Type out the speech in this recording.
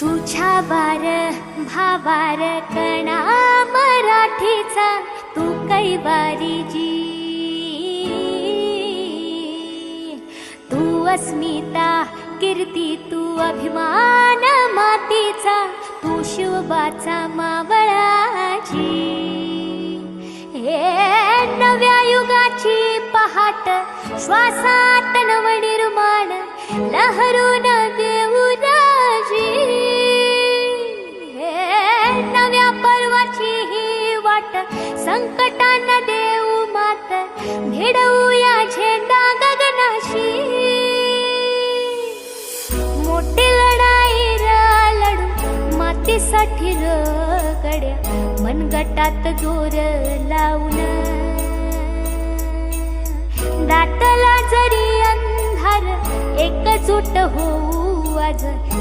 तुझ्या बार भावार कणा मराठीचा तू कै जी. तू अस्मिता कीर्ती तू अभिमान मातीचा तू शिवबाचा मावळाची हे नव्या युगाची पहाट श्वासात नवणी संकटान देऊ मात भिडवूया झेंडा गगनाशी. मोठी लढाई र लढू मातीसाठी र गड्या मनगटात जोर लावून. दाटला जरी अंधार एकजूट होऊ आज